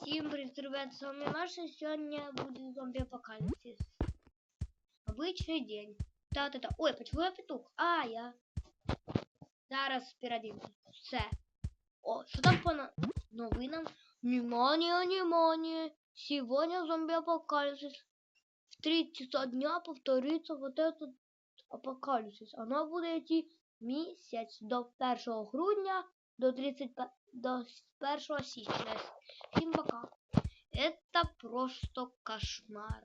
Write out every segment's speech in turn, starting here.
Всім привіт, ребят, з вами Маша. Сьогодні буде зомбі-апокаліпсис. Обычный день. Та-та-та. Ой, почему я петух? А, я. Зараз перейдемо. Все. О, що там по на- новинам? Внимание, внимание. Сегодня зомби-апокалипсис. В 30 дня повторится вот этот апокалипсис. Оно буде йти місяць до 1 грудня до 31 до 1 січня. Всем пока. Это просто кошмар.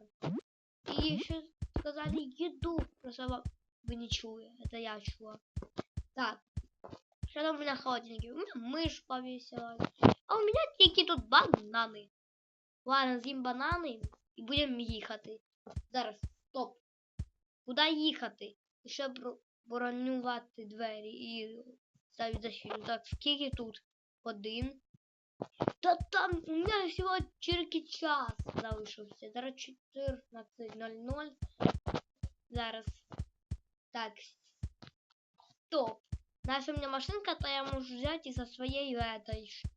И еще сказали еду. Просто вам- вы не чули. Это я чула. Так. Что там у меня в холодильнике? У меня мышь повесила. А у меня тільки тут бананы. Ладно, з'їм банани і будемо їхати. Зараз, стоп. Куди їхати? Ще бро- бронювати двері і ставити защиту. Так, скільки тут? Один. Та там у мене всього тільки час залишився. Зараз 14.00. Зараз. Так. Стоп. Наша у мене машинка, то я можу взяти со своєю этой. ш-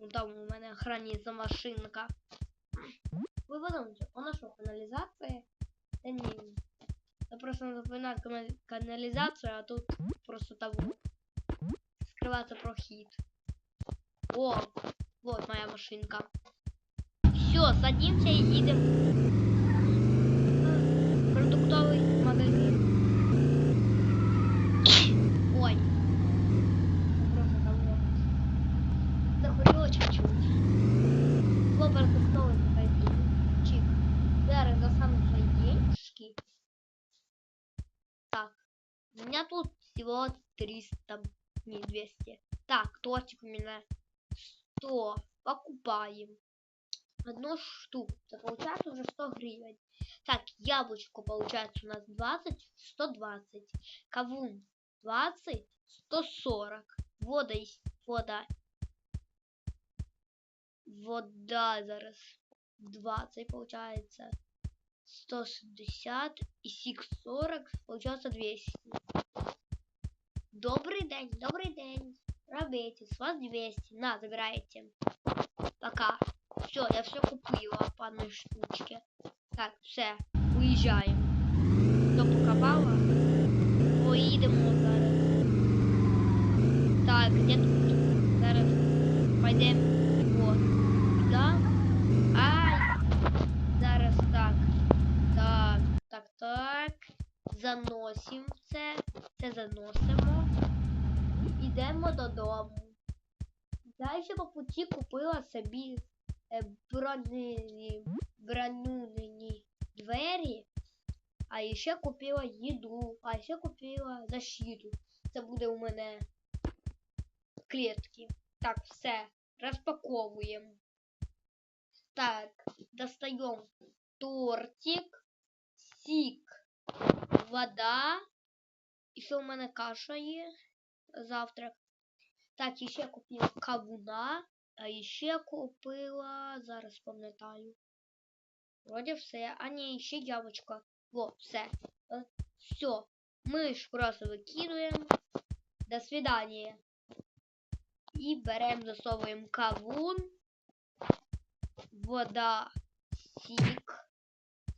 Ну там у мене хранится машинка. Ви подумайте, вона що, каналізація? Та ні. Це просто напоминає кана- каналізацію, а тут просто там скривається прохід. О, вот моя машинка. Все, садимся и едем продуктовый магазин. Ой. Захотела чуть-чуть. Во продуктовый магазин. Чик. Зараз достану свои денежки. Так. У меня тут всего 300, не 200. Так, тортик у меня 100. Покупаем. Одну штуку. Это получается уже 100 гривен. Так, яблочко получается у нас 20, 120. Кавун 20, 140. Вода, вода. Вода зараз 20 получается. 160 и сик 40 получается 200. Добрый день, добрый день. Робите, с вас 200. На, забирайте. Пока. Все, я все купила по одной штучке. Так, все, уїжджаємо. До Покопала. Поїдемо зараз. Так, де тут? Зараз пойдемо. Вот. Да? Ай! Зараз так. Так, так, так. Заносимо це. Це заносимо. Ідемо додому. Далі по путі купила собі бронені, бронюнені двері, а ще купила їду, а ще купила защиту. Це буде у мене клітки. Так, все, розпаковуємо. Так, достаємо тортик, сік, вода. І що у мене каша є? Завтрак. Так, і ще купила кавуна. А ще купила, зараз пам'ятаю. Вроде все. А ні, ще яблочко. Во, все. Все. Ми ж просто викидуємо. До свидания. І беремо, засовуємо кавун. Вода, сік.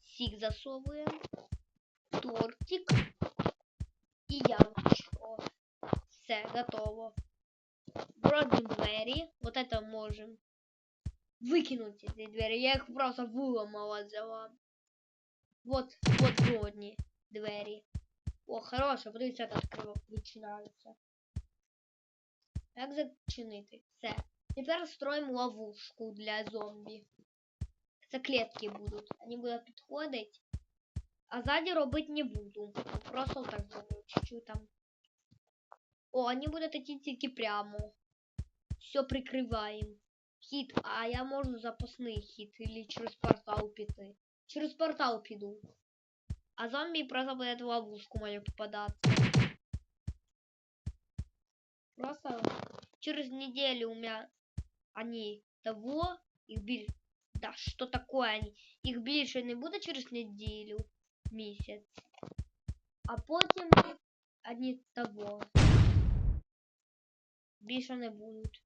Сік засовуємо. Тортик. І яблочко. Все, готово. Бродим двери. Вот это можем выкинуть эти двери. Я их просто выломала взяла. Вот, вот бродні двері. О, хороше, подивіться, як відкрив- відчиняються. Як зачинити? Все. Тепер строїмо ловушку для зомбі. Це клетки будуть. Вони будуть підходити. А сзади робити не буду. Просто так зроблю. Чуть-чуть там. О, они будут идти тільки прямо. Все прикрываем. Хит, а я можу запасний хит или через портал піти. Через портал піду. А зомбі просто буде в ловушку мою попадаться. Просто через неделю у меня они того, их більше. Да, что такое они? Их більше не буде через неделю, місяць. А потім они того. Більше не будуть.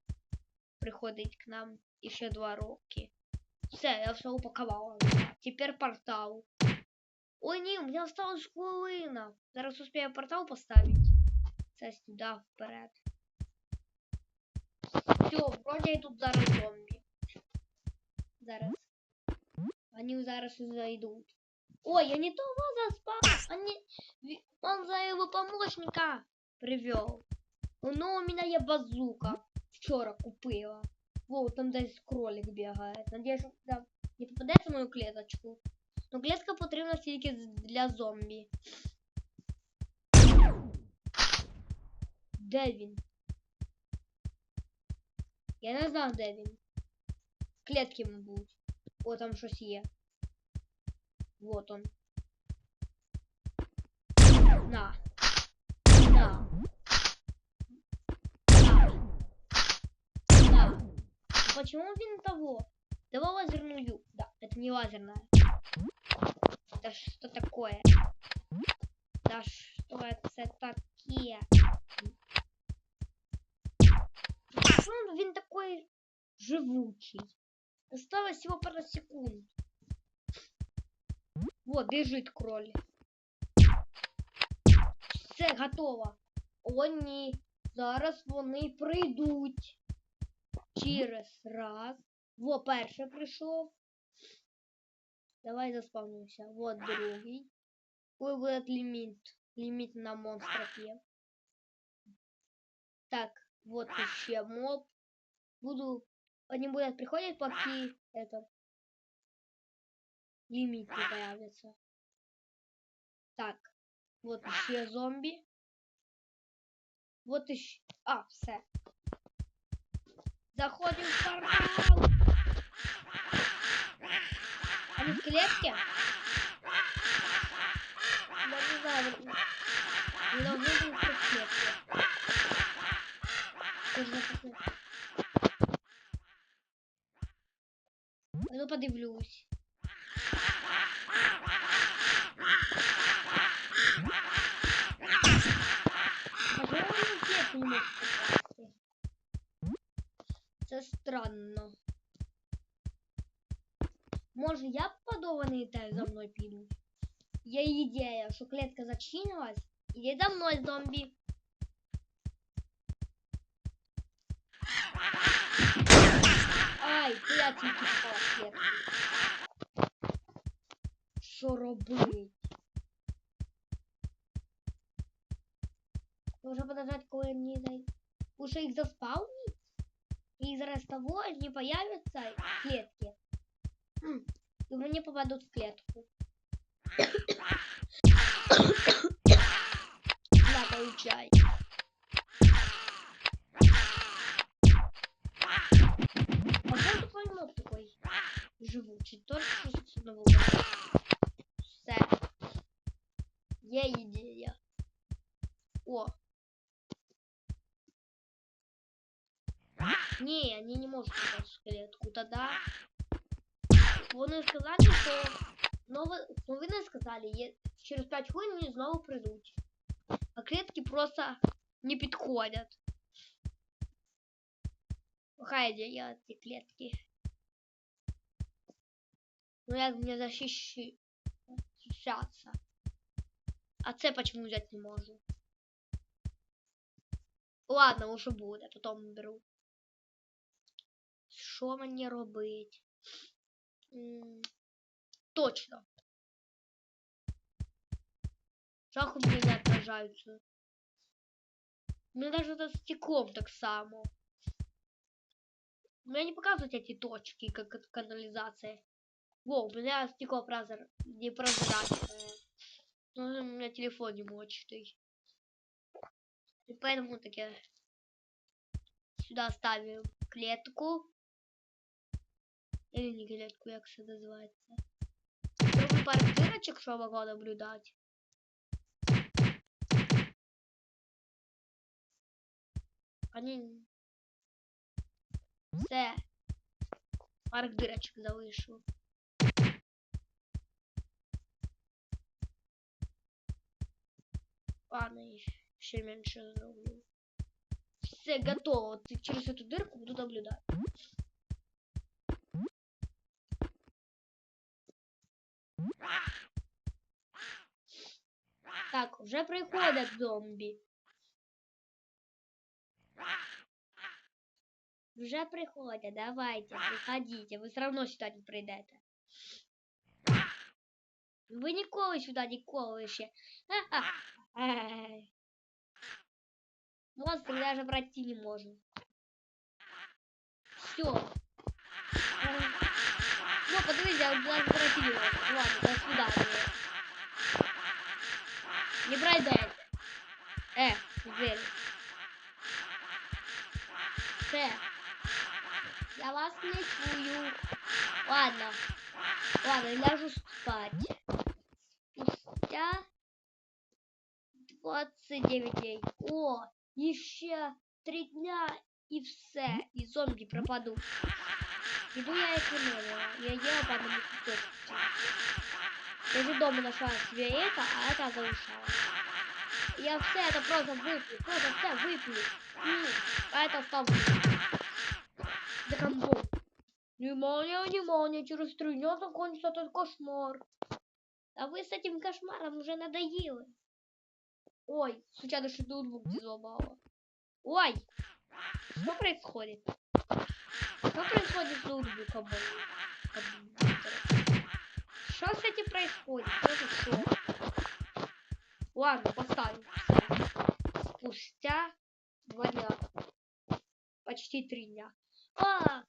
приходить к нам і ще два роки. Все, я все упаковала. Тепер портал. Ой, ні, у меня осталась хвилина. Зараз успею портал поставить. Це сюди вперед. Все, вроде тут зараз зомбі. Зараз. Они зараз зайдут. Ой, я не того заспал. Они... ви- Он за его помощника привел. Ну, у меня є базука. Вчора купила. Во, там десь кролик бігає. Надіюсь, що да, не попадеться в мою клеточку. Ну, клетка потрібна тільки з- для зомбі. Де він? Я не знаю, де він. В клетці, мабуть. О, там щось є. Вот он. На. На. На. Почему він того? Давай лазерную. Да, это не лазерная. Да что такое? Да что это такие? Почему він такой живучий? Осталось всего пару секунд. Вот, бежит кролик. Все, готово. О, ні. Зараз вони прийдуть. Через раз. Во, перший прийшов. Давай заспавнимося. Вот другий. Ой, будет лимит. Лимит на монстров є. Так, вот еще моб. Буду... Они будут приходить, пока это... Лимит не появится. Так, вот еще зомби. Вот еще... А, все. Заходим в портал. Они в клетке? Я не знаю. Не должны в клетке. Ну, подивлюсь. Можливо, вони в клетку не можуть попасти. Це странно. Може, я попаду, вони теж за мною підуть? Є ідея, що клетка зачинилась, іди за мною, зомбі. Ай, ти я тільки попала в клетку. Що робить? Нужно подождать, коли вони зайдуть. Уже їх заспавнить? Из того они появятся. М, И мне попадут в клетку. На, получай. А что такой моб такой живучий? Только что с одного года. Все. Є ідея. О. Не, они не могут попасть в клетку. Тогда вони сказали, що нове, ну ви не сказали, є, через 5 хвилин вони знову прийдуть. А клетки просто не підходять. Хай я ці клетки. Ну як мені защищи- защищаться? А це почему взять не можу? Ладно, уже буде, потом беру. Що мені робить? Точно. Жах у меня не отражаются. Меня даже это стеклом так само. У не показывают эти точки, как это канализация. Во, у меня стекло прозор... непрозрачное. Ну, у меня телефон не мощный. И поэтому так я сюда ставим клетку. Или не клетку, як це називається. Зроблю пару дырочек, що могла наблюдати. Они... Все. Парк дырочек залишу. Ладно, і ще менше зроблю. Все, готово. Через эту дырку буду наблюдать. Так, уже приходят зомби. Вже приходять, давайте, приходите. Ви все равно сюди не прийдете. Ви ніколи сюди ніколи ще. Ай. Монстр даже пройти не может. Все. Ну, подивіться, он даже пройти не может. Ладно, до свидания. Не пройдете. Э, дверь. Все. Я вас не чую. Ладно. Ладно, ляжу спать. Спустя 29 дней. О, еще три дня и все. И зомби пропадут. Иду я экономила. Я ела по одному кусочку. Я же дома нашла себе это, а это заушала. Я все это просто выпью. Просто все выпью. М, А это оставлю. Компот. Внимание, внимание, через три дня закончится этот кошмар. А вы с этим кошмаром уже надоели. Ой, случайно что ноутбук взломала. Ой, что происходит? Что происходит с ноутбуком? Что этим происходит? Что? Ладно, поставим. Спустя два дня. Почти три дня. А,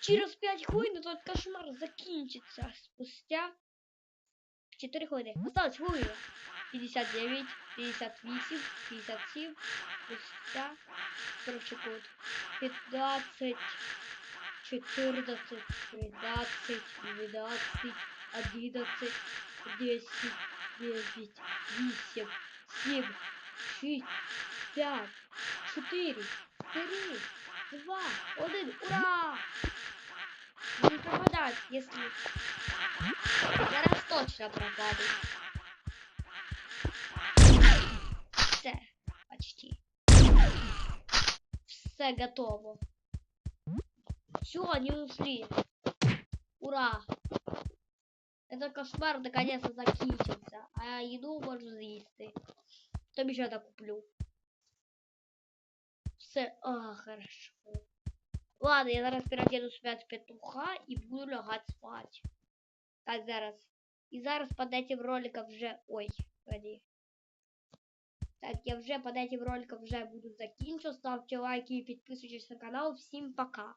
через 5 хвилин этот кошмар закінчиться. Спустя 4 хвилини. Осталось хвилина. 59, 58, 57, спустя 40 секунд. 15, 14, 13, 12, 11, 10, 9, 8, 7, 6, 5, 4, 3, два, один, ура! Не пропадать, если... Зараз точно пропадут. Все, почти. Все готово. Все, они ушли. Ура! Этот кошмар наконец-то закінчився. А еду можу з'їсти. Тобі ще докуплю. Все, а, хорошо. Ладно, я зараз переодену спять петуха і буду лягати спать. Так, зараз. І зараз под этим роликом вже... Ой, погоди. Так, я вже под этим роликом вже буду закінчу. Ставте лайки і підписуйтесь на канал. Всім пока.